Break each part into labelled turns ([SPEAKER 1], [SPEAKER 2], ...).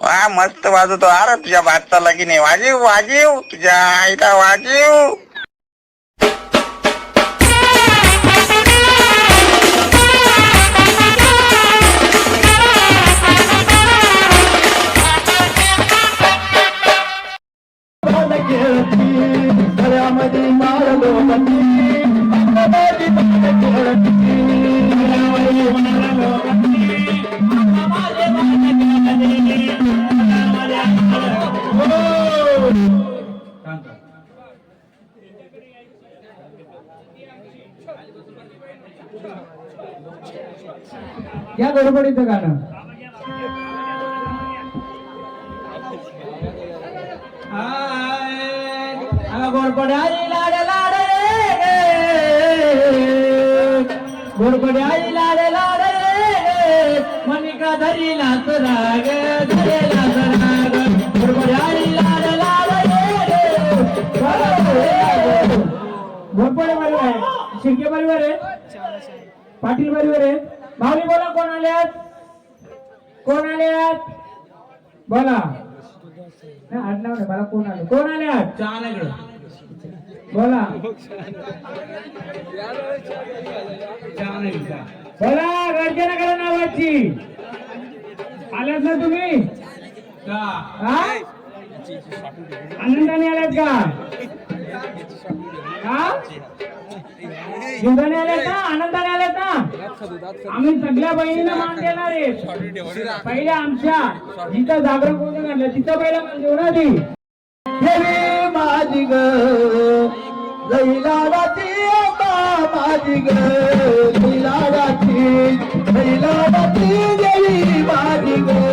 [SPEAKER 1] वा मस्त वाजवतो. अरे तुझ्या भातचा की नाही? वाजीव वाजीव. तुझ्या आईला वाजीव.
[SPEAKER 2] या गडबडीचं गाणं. गोडपड्याई लाड लाड रे गोडपड्याई लाड लाड रे मनिका धरी लाच राग धरे लाच राग. लाड लाड रे घोरपडे बरोबर आहे. शिंके बरोबर आहे पाटील बरोबर आहे भावली बोला कोण आल्यात कोण आल्यात बोला. नाही, आडनाव नाही मला कोण आले? कोण आल्यात बोला. बोला गर्जना करा नावाची. आल्यात ना तुम्ही? हा? आनंदाने आल्यात का? हा? जीवदाने आल्यात ना? आनंदाने आम्ही सगळ्या बहिणींना मान देणार आहे. पहिल्या आमच्या जिथं जागरण कोणी घातलं तिथं पहिला मान देऊ ना ती माझी ग लैलाडाची माझी ग. लैलाडाची लैलाडाची देवी माझी ग.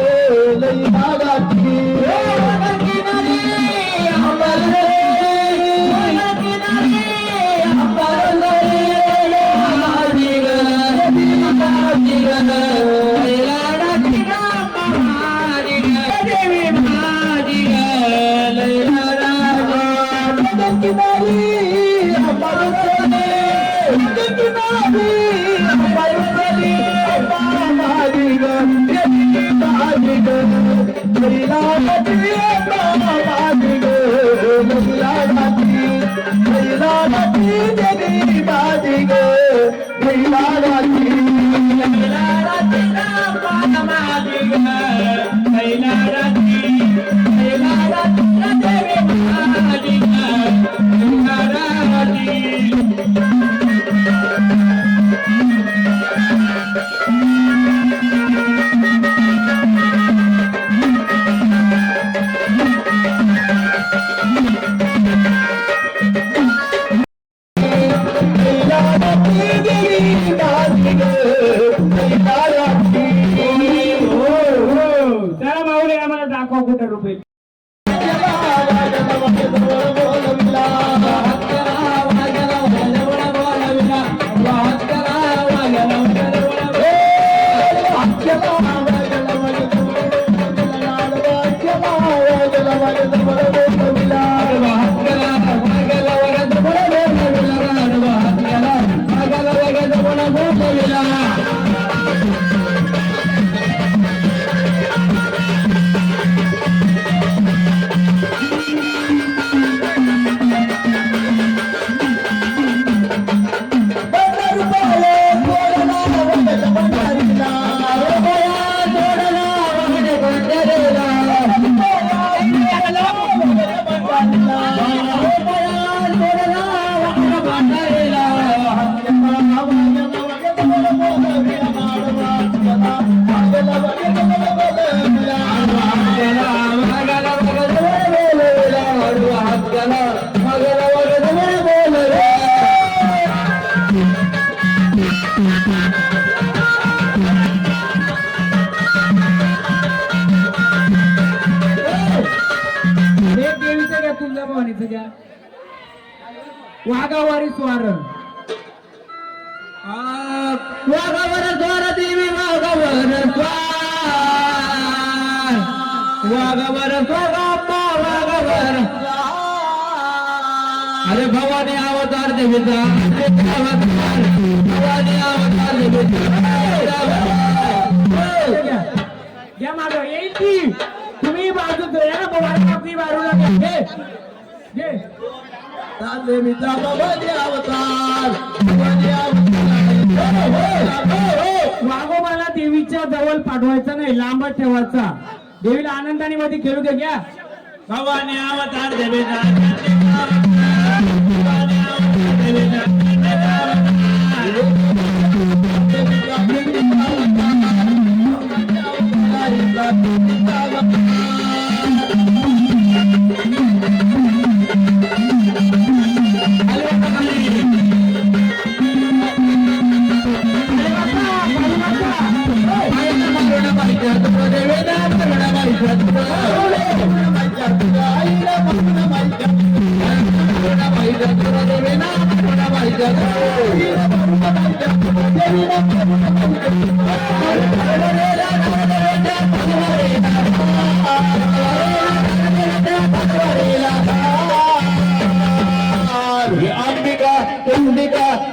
[SPEAKER 2] चला वाघावारी स्वार. वाघावर स्वार देवी वाघावर स्वार. वाघावर स्वागाप्पा वाघावर अरे भवानी अवतार देवीचा अवतार भवानी अवतार देवीचा या मागं येईल ती तुम्ही
[SPEAKER 3] बोलतो या ना भवानी आपली बाजूला. लागेल घे घे
[SPEAKER 2] देवीचा भवानी अवतार. भवानी अवतार.
[SPEAKER 3] वाघोबाला देवीच्या जवळ पाठवायचा नाही लांबच ठेवायचा. देवीला आनंदाने मध्ये खेळू दे घ्या.
[SPEAKER 2] भवानी अवतार देवीचा भवानी अवतार देवीचा देवीचा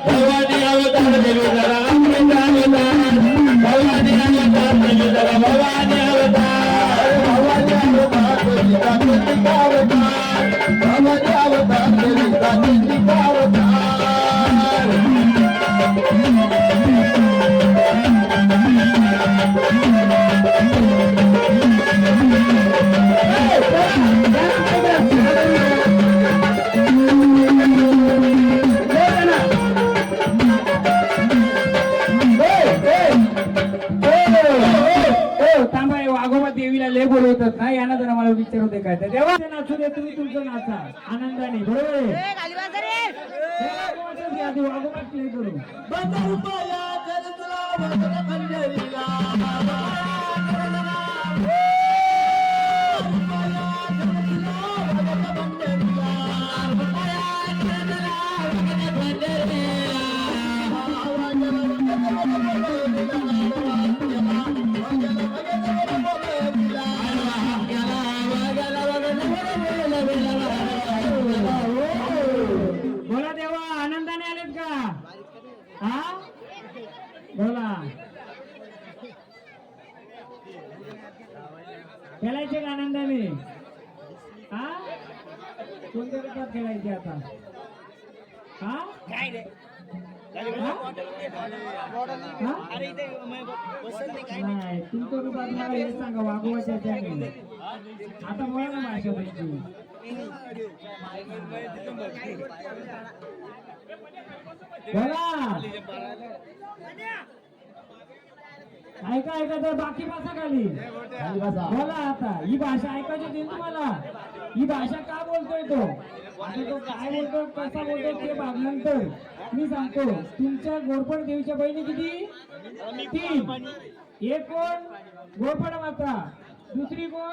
[SPEAKER 2] भवानी अवतार देवीचा
[SPEAKER 3] ना यांना जरा मला विचारू दे काय. तर देवा. नाचू दे तुम्ही तुमचं नाचा. आनंदाने बरोबर आहे? कोणत्या रूपात खेळायचे आता? हा? हा? नाही तुमच्या रूपात मला हे सांगा वागवायच्या त्याने आता बोला ना भाषा तुमची बोला. ऐका ऐका तर बाकी भाषा खाली. बोला आता. ही भाषा ऐकायची होती तुम्हाला? ही भाषा का बोलतोय तो? आता तो काय बोलतो कसा बोलतो ते भागल्यानंतर मी सांगतो. तुमच्या गोरपड देवीच्या बहिणी किती? तीन. एक कोण? गोरपड माता. दुसरी कोण?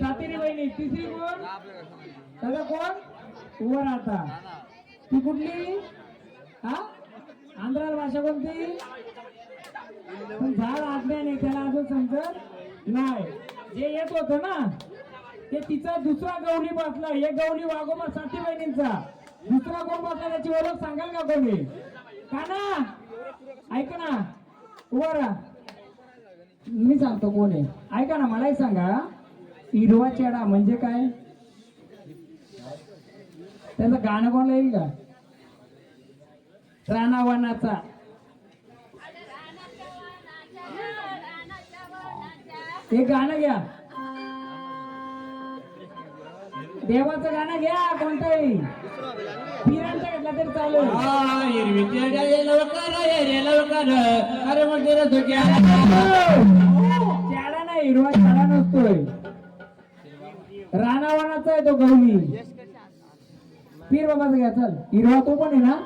[SPEAKER 3] सातेरी बहिणी. तिसरी कोण? त्याचा कोण? उभं राहता. ती कुठली? हा? आंध्राला भाषा कोणती? पण झाड नाही त्याला अजून समजत नाही. जे येत होत ना ते तिचा दुसरा गवली बसला. एक गवली वागोबा साथी बहिणींचा दुसरा कोण बसला त्याची ओळख सांगाल का कोणी? का ना ऐका ना. राहा. मी सांगतो कोण आहे. ऐका ना मलाही सांगा. हिरवा चेडा म्हणजे काय? त्याचं गाणं कोणाला येईल का? रानावनाचा. हे गाणं घ्या. देवाचं गाणं घ्या कोणतंही. पिरांचं घेतलं तरी चालेल.
[SPEAKER 2] हिरवी चेड्या ये लवकर ये रे लवकर. अरे म्हणजे रे धुक्या
[SPEAKER 3] चेडा नाही हिरवा चेडा नसतोय. रानावनाचा आहे तो गवली पीर बाबाचा घ्या चल. हिरवा तो पण आहे ना?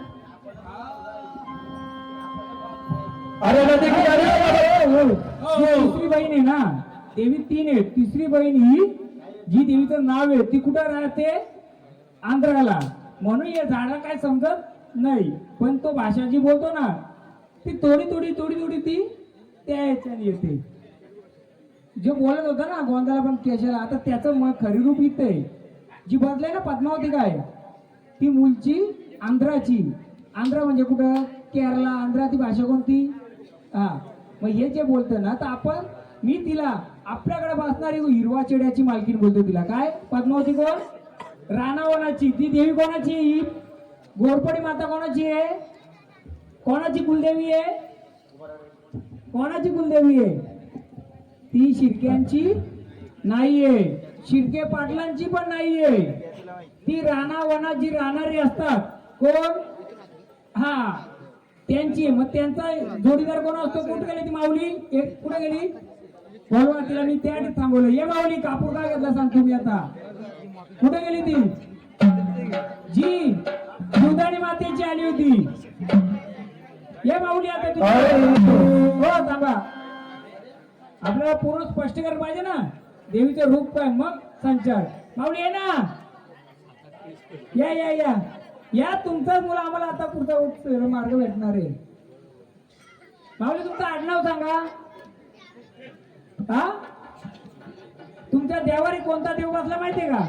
[SPEAKER 2] अरे नदी की अरे
[SPEAKER 3] हो, हो. जी तिसरी बहीण आहे ना? देवी तीन आहे तिसरी बहीण ही जी देवीचं नाव आहे ती कुठं राहते? आंध्राला. म्हणून या झाडा काय समजत नाही. पण तो भाषा जी बोलतो ना ती थोडी थोडी थोडी थोडी ती त्या याच्याने येते. जे बोलत होता ना गोंधळा पण केशाला आता त्याचं मग खरी रूप इथे जी बदलाय ना पद्मावती काय? ती मुलची आंध्राची. आंध्रा म्हणजे कुठं? केरला. आंध्रा ती भाषा कोणती? हा. मग हे जे बोलतं ना तर आपण मी तिला आपल्याकडे बसणारी हिरवा चेड्याची मालकीन बोलतो तिला. काय? पद्मावती कोण? राणावनाची ती देवी कोणाची? गोरपडी माता कोणाची आहे? कोणाची कुलदेवी आहे? कोणाची कुलदेवी आहे? ती शिर्क्यांची नाहीये शिर्के पाटलांची पण नाहीये ती राणावनात जी राहणारी असतात. कोण? हा. त्यांची मग त्यांचा जोडीदार कोण असतो? कुठे गेली ती माऊली? एक कुठे गेली? बोलवा तिला मी त्या थांबवलं. ये माऊली कापूर का घेतला सांगतो मी आता? कुठे गेली ती? जी दुधाणी मातेची आली होती. ये माऊली आता तुम्ही हो थांबा. आपल्याला पूर्ण स्पष्ट करायला पाहिजे ना? देवीचं रूप काय मग संचार. माऊली ये ना. या या या. या तुमचाच मुलं आम्हाला आता पुढचा मार्ग भेटणार आहे. माऊली तुमचं आडनाव सांगा. हा? तुमच्या देवारी कोणता देव बसला माहितीये का?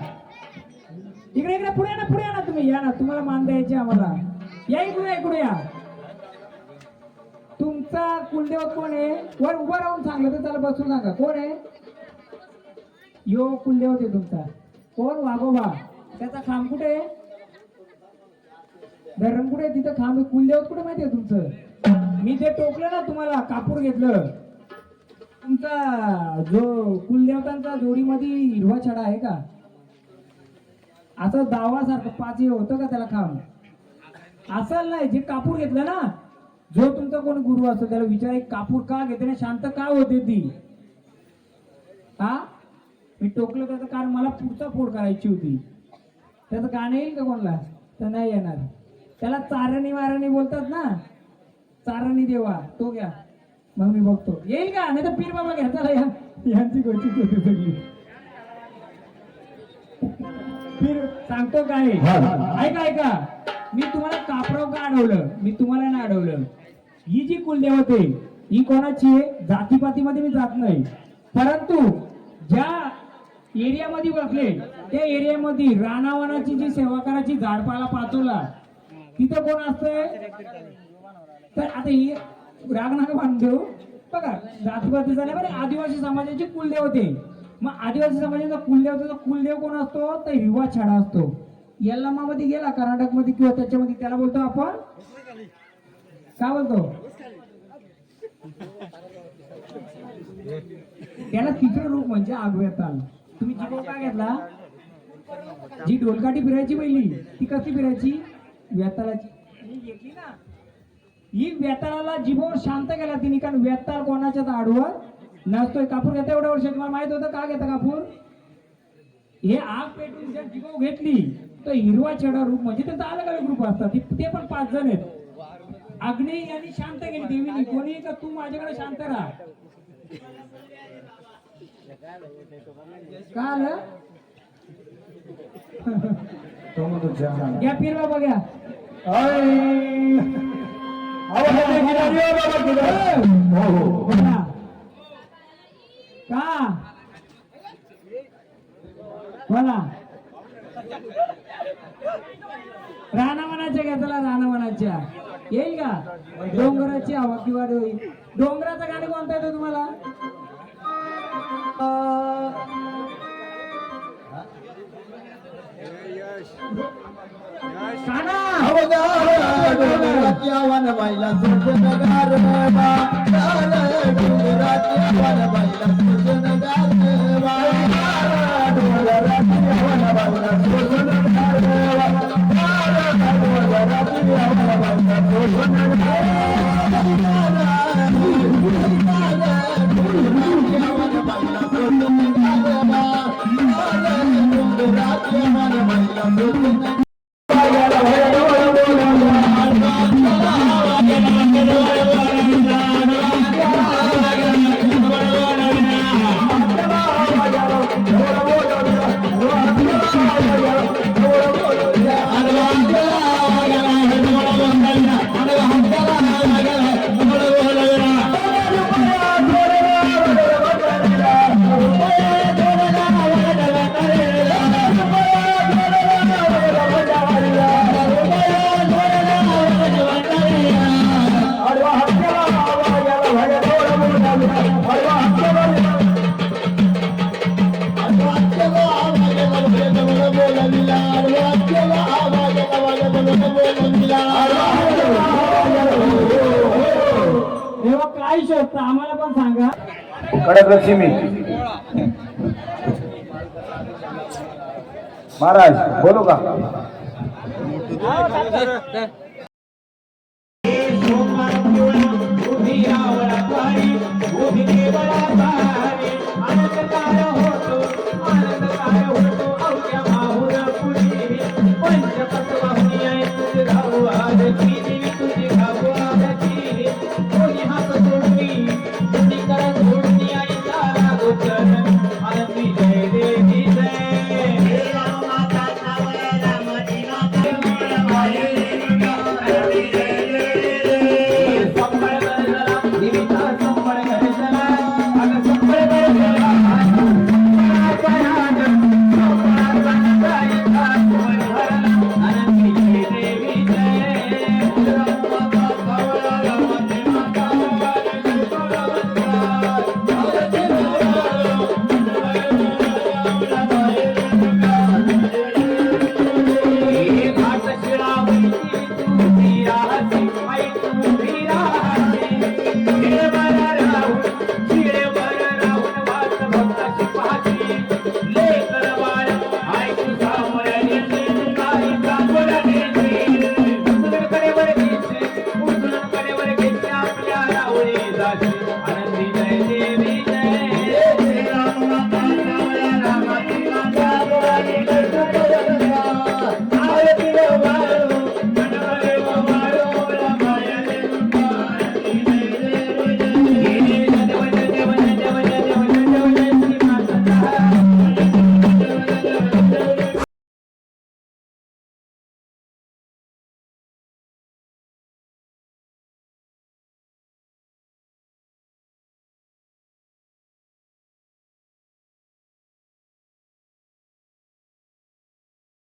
[SPEAKER 3] इकडे इकडे पुढे या ना पुढे या ना तुम्ही. या ना तुम्हाला मान द्यायची आम्हाला. या इकडे इकडे या. तुमचा कुलदेव कोण आहे? वर उभं राहून सांगलं तर त्याला बसून सांगा. कोण आहे? यो कुलदेव आहे तुमचा. कोण? वाघोबा. त्याचा खांब कुठे आहे? धरण कुठे तिथं खांब कुलदेव कुलदेवत कुठे माहितीये तुमचं? मी ते टोकलं ना तुम्हाला कापूर घेतलं. तुमचा जो कुलदेवतांचा जोडीमध्ये हिरवा छडा आहे का? असं दावासारखं पाच हे होतं का त्याला काम असं नाही जे कापूर घेतलं ना जो तुमचा कोण गुरु असतो त्याला विचार एक कापूर का घेते ना शांत का होते ती? हा? मी टोकलं त्याचं कारण मला पुढचा फोड करायची होती. त्याचं गाणं येईल का कोणाला? तर नाही येणार. त्याला चारणी वारणी बोलतात ना? चारणी देवा तो घ्या. मग मी बघतो. येईल का? नाही तर पीर बाबा घ्या चला या यांची गोष्टी होती सगळी. पीर सांगतो काय? ऐका ऐका. मी तुम्हाला कापराव का अडवलं? मी तुम्हाला नाही अडवलं. ही जी कुलदेवत आहे ही कोणाची आहे? जातीपातीमध्ये मी जात नाही. परंतु ज्या एरियामध्ये बसले त्या एरियामध्ये रानावनाची जी सेवा करायची झाडपाला पाचोला तिथं कोण असतंय? तर आता ही राग नका बांधू बघा जातीपाती झाल्या बरं आदिवासी कुलदेव ते मग आदिवासी समाजाचा कुलदेव कुलदेवतेचा कुलदेव कोण असतो? तर युवा छाडा असतो. यल्लामामध्ये गेला कर्नाटकमध्ये किंवा त्याच्यामध्ये त्याला बोलतो आपण? काय बोलतो? त्याला तिसरं रूप म्हणजे आगव्याताल. तुम्ही जिभो काय घेतला जी ढोलकाठी फिरायची पहिली ती कशी फिरायची? व्यतालाची. घेतली ना ही वेताळाला जिभोवर शांत केला तिने कारण वेताळ कोणाच्याच आडवर नसतोय. कापूर घेता एवढ्या वर्षात? मला माहीत होतं का घेता कापूर? हे आग पेटून ज्या जिभो घेतली तर हिरवा छेडा रूप म्हणजे त्यांचा अलग अलग ग्रुप असतात. ते- पण पाच जण आहेत. अग्नी यांनी शांत केली देवीने. कोणी का तू माझ्याकडे शांत राहा? का आलं? घ्या पीर बाबा घ्या बोला. का बोला रानावनाच्या घेतला रानावनाच्या येईल का डोंगराची हवा किंवा होईल डोंगराचं गाणं कोणतं येतं तुम्हाला वन बाईला सुंदर गार बाळा डोंगराच्या वन बाईला सुंदर काही शोधता आम्हाला पण सांगा.
[SPEAKER 2] कडक लक्ष्मी. महाराज बोलू का?
[SPEAKER 3] उभी